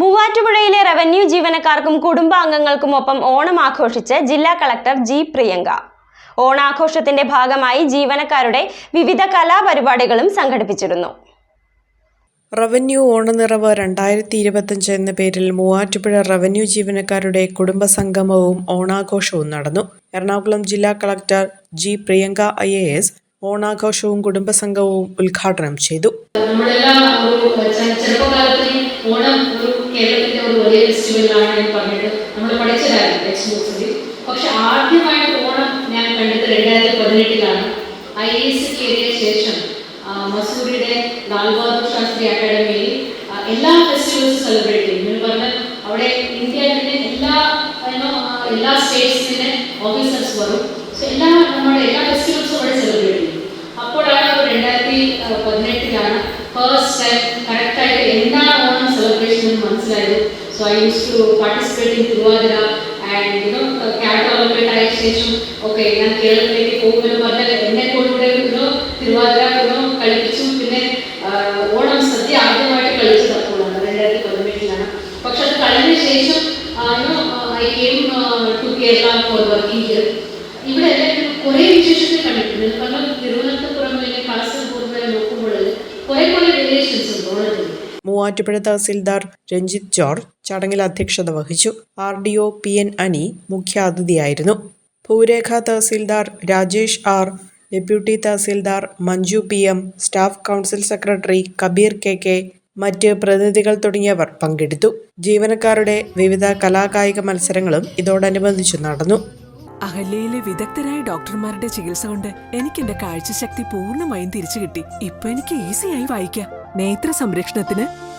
മൂവാറ്റുപുഴയിലെ revenue ജീവനക്കാർക്കും കുടുംബാംഗങ്ങൾക്കും ഒപ്പം ഓണം ആഘോഷിച്ച് ജില്ലാ കളക്ടർ ജി പ്രിയങ്ക. ഓണാഘോഷത്തിന്റെ ഭാഗമായി ജീവനക്കാരുടെ വിവിധ കലാപരിപാടികളും സംഘടിപ്പിച്ചിരുന്നു. റവന്യൂ ഓണനിറവ് രണ്ടായിരത്തി ഇരുപത്തഞ്ച് എന്ന പേരിൽ മൂവാറ്റുപുഴ റവന്യൂ ജീവനക്കാരുടെ കുടുംബ സംഗമവും ഓണാഘോഷവും നടന്നു. എറണാകുളം ജില്ലാ collector G Priyanka I A S ഓണാഘോഷവും കുടുംബസംഗമവും ഉദ്ഘാടനം ചെയ്തു. നമ്മളെല്ലാം ഒരു ചെ- ചെറുപ്പകാലത്ത് ഓണം ഒരു ഫെസ്റ്റിവലാണ് എന്ന് പറഞ്ഞിട്ട് നമ്മൾ പഠിച്ചതായിരുന്നു ടെക്സ്റ്റ് ബുക്സിൽ പക്ഷെ ആദ്യമായിട്ട് ഓണം ഞാൻ കണ്ടത് രണ്ടായിരത്തി പതിനെട്ടിലാണ്. ഐ എസ് കയറിയ ശേഷം മസൂരിയുടെ ലാൽ ബഹാദൂർ ശാസ്ത്രി അക്കാദമിയിൽ ആ, എല്ലാ ഫെസ്റ്റിവൽസും സെലിബ്രേറ്റ് ചെയ്യും എന്ന് പറഞ്ഞാൽ അവിടെ എല്ലാ you know, ആ, എല്ലാ സ്റ്റേറ്റ്സിന്റെ ഓഫീസേഴ്സ് വരും. സോ എല്ലാ നമ്മുടെ എല്ലാ ഫെസ്റ്റിവൽസും അവിടെ സെലിബ്രേറ്റ് ചെയ്യും. അപ്പോഴാണ് രണ്ടായിരത്തി പതിനെട്ടിലാണ് ഫസ്റ്റ് ടൈം കറക്റ്റായിട്ട് എന്താണ് ഓണം സെലിബ്രേഷൻ എന്ന് മനസ്സിലായത്. So I use to participate in Thiruvathira and you know cat Olympic ആയ ശേഷം ഓക്കെ ഞാൻ കേരളത്തിലേക്ക് പോകുമെന്ന് പറഞ്ഞാൽ എന്നെ കൊണ്ടുകൂടെ you know Thiruvathira you know കളിപ്പിച്ചു. പിന്നെ ഓണം സദ്യ ആദ്യമായിട്ട് കളിച്ചത് അപ്പോഴാണ് രണ്ടായിരത്തി പതിനെട്ടിലാണ്. പക്ഷെ അത് കഴിഞ്ഞ ശേഷം I came to Kerala for working ഇവിടെ കുറെ വിശേഷങ്ങൾ കണ്ടിട്ടുണ്ട്. കാരണം തിരുവനന്തപുരം മൂവാറ്റുപുഴ തഹസിൽദാർ രഞ്ജിത്ത് ജോർജ് ചടങ്ങിൽ അധ്യക്ഷത വഹിച്ചു. R D O P N Ani മുഖ്യാതിഥിയായിരുന്നു. ഭൂരേഖ tahsildar Rajesh R deputy tahsildar Manju P M staff council secretary Kabeer K K മറ്റ് പ്രതിനിധികൾ തുടങ്ങിയവർ പങ്കെടുത്തു. ജീവനക്കാരുടെ വിവിധ കലാകായിക മത്സരങ്ങളും ഇതോടനുബന്ധിച്ച് നടന്നു. അഹല്യയിലെ വിദഗ്ധരായ ഡോക്ടർമാരുടെ ചികിത്സ കൊണ്ട് എനിക്ക് എന്റെ കാഴ്ചശക്തി പൂർണമായും തിരിച്ചു കിട്ടി. ഇപ്പൊ എനിക്ക് ഈസിയായി വായിക്കാം. നേത്ര സംരക്ഷണത്തിന്